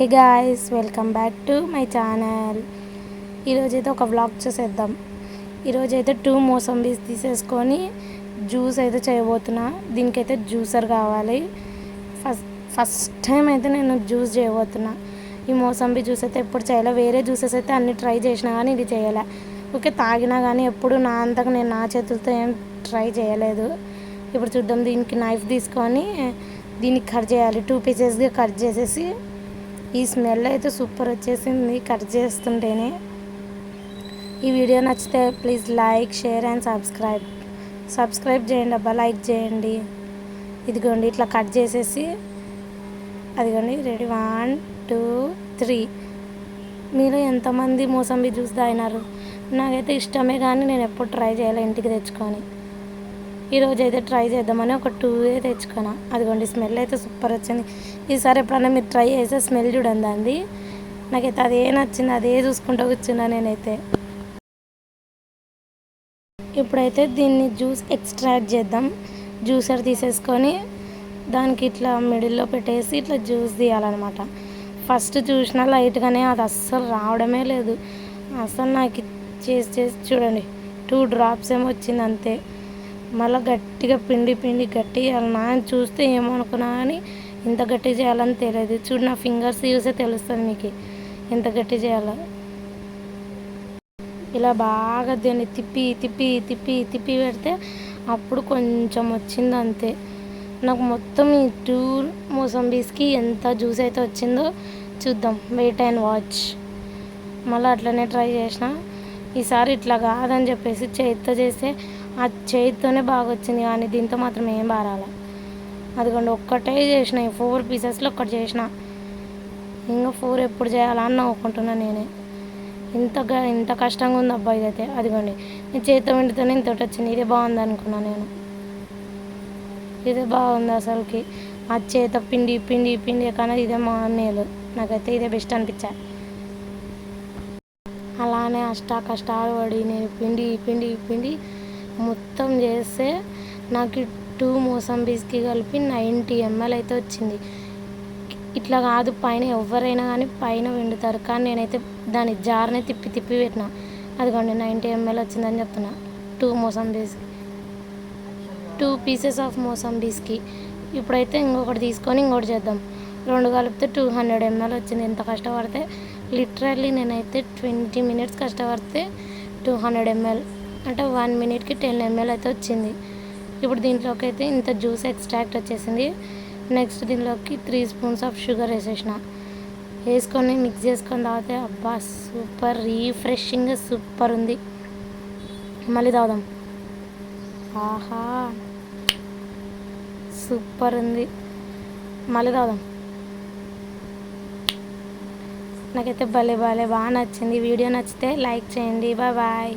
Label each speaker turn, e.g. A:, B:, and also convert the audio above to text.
A: Hey guys welcome back to my channel ఈరోజైతే ఒక vlog చేసేద్దాం. ఈరోజైతే టూ మోసంబీస్ తీసేసుకొని జ్యూస్ అయితే చేయబోతున్నా. దీనికైతే జ్యూసర్ కావాలి. ఫస్ట్ ఫస్ట్ టైం అయితే నేను జ్యూస్ చేయబోతున్నా. ఈ మోసంబీ జ్యూస్ అయితే ఎప్పుడు చేయలే? వేరే జ్యూసెస్ అయితే అన్ని ట్రై చేసినా కానీ ఇది చేయలే? ఓకే తాగినా కానీ ఎప్పుడు నా అంతకు నేను నా చేతులతో ఏం ట్రై చేయలేదు. ఇప్పుడు చూద్దాం దీనికి నైఫ్ తీసుకొని దీనికి కట్ చేయాలి. టూ పీసెస్గా కట్ చేసేసి ఈ స్మెల్ అయితే సూపర్ వచ్చేసింది. కట్ చేస్తుంటేనే. ఈ వీడియో నచ్చితే please like share and subscribe. Subscribe చేయండి అబ్బా లైక్ చేయండి. ఇదిగోండి ఇట్లా కట్ చేసేసి. అదిగోండి రెడీ. One two three. మీరు ఎంతమంది మోసంబి జ్యూస్ తాగినారు? నాకైతే ఇష్టమే కానీ నేను ఎప్పుడు ట్రై చేయాలి ఇంటికి తెచ్చుకొని. ఈరోజు అయితే ట్రై చేద్దామని ఒక టూ తెచ్చుకున్నా. అదిగోండి స్మెల్ అయితే సూపర్ వచ్చింది. ఈసారి ఎప్పుడైనా మీరు ట్రై చేస్తే స్మెల్ చూడండి అంది నాకైతే అదే నచ్చింది అదే చూసుకుంటూ కూర్చున్నా నేనైతే. ఇప్పుడైతే దీన్ని జ్యూస్ ఎక్స్ట్రాక్ట్ చేద్దాం. జ్యూసర్ తీసేసుకొని దానికి ఇట్లా మిడిల్లో పెట్టేసి ఇట్లా జ్యూస్ తీయాలన్నమాట. ఫస్ట్ చూసినా లైట్గానే అది అస్సలు రావడమే లేదు. అసలు నాకు చేసి చేసి చూడండి టూ డ్రాప్స్ ఏమో వచ్చింది అంతే. మళ్ళీ గట్టిగా పిండి పిండి గట్టి చేయాలన్నా అని చూస్తే ఏమనుకున్నా అని ఇంత గట్టి చేయాలని తెలియదు. చూడు నా ఫింగర్స్ చూసే తెలుస్తుంది మీకు ఎంత గట్టి చేయాలో? ఇలా బాగా దీన్ని తిప్పి తిప్పి తిప్పి తిప్పి పెడితే అప్పుడు కొంచెం వచ్చింది అంతే. నాకు మొత్తం ఈ టూ మోసంబీస్కి ఎంత జ్యూస్ అయితే వచ్చిందో చూద్దాం. Wait and watch. మళ్ళీ అట్లనే ట్రై చేసిన. ఈసారి ఇట్లా కాదని చెప్పేసి చేతితో చేస్తే ఆ చేతితోనే బాగా వచ్చింది కానీ దీంతో మాత్రం ఏం బారాల. అదిగోండి ఒక్కటే చేసిన ఫోర్ పీసెస్లో ఒక్కటి చేసిన. ఇంకా ఫోర్ ఎప్పుడు చేయాలా అని నవ్వుకుంటున్నా నేనే. ఇంత గ- ఇంత కష్టంగా ఉంది అబ్బాయి అయితే అదిగోండి నేను చేతితో వెండితోనే ఇంత వచ్చింది. ఇదే బాగుంది అనుకున్నా నేను. ఇదే బాగుంది అసలుకి. ఆ చేత పిండి పిండి పిండి కానీ ఇదే మా మేలు. నాకైతే ఇదే బెస్ట్ అనిపించా. అలానే అష్టా కష్టాలు పడి నేను పిండి పిండి పిండి మొత్తం చేస్తే నాకు టూ మోసంబీస్కి కలిపి నైంటీ ఎంఎల్ అయితే వచ్చింది. ఇట్లా కాదు పైన ఎవరైనా కానీ పైన వండుతారు. కానీ నేనైతే దాని జార్నే తిప్పి తిప్పి పెట్టిన. అదిగోండి నైంటీ ఎంఎల్ వచ్చిందని చెప్తున్నా. Two mosambis two pieces of మోసంబీస్కి ఇప్పుడైతే ఇంకొకటి తీసుకొని ఇంకోటి చేద్దాం. రెండు కలిపితే టూ హండ్రెడ్ ఎంఎల్ వచ్చింది. ఎంత కష్టపడితే లిటరల్లీ నేనైతే ట్వంటీ మినిట్స్ కష్టపడితే టూ హండ్రెడ్ ఎంఎల్. అంటే వన్ మినిట్కి టెన్ ఎంఎల్ అయితే వచ్చింది. ఇప్పుడు దీంట్లోకి అయితే ఇంత జ్యూస్ ఎక్స్ట్రాక్ట్ వచ్చేసింది. నెక్స్ట్ దీనిలోకి త్రీ స్పూన్స్ ఆఫ్ షుగర్ వేసేసిన. వేసుకొని మిక్స్ చేసుకొని తాగితే అబ్బా సూపర్ రీఫ్రెషింగ్ సూపర్ ఉంది. మళ్ళీ తాగుదాం. ఆహా సూపర్ ఉంది. మళ్ళీ తాగుదాం. నాకైతే భలే భలే బాగా నచ్చింది. వీడియో నచ్చితే లైక్ చేయండి. Bye bye.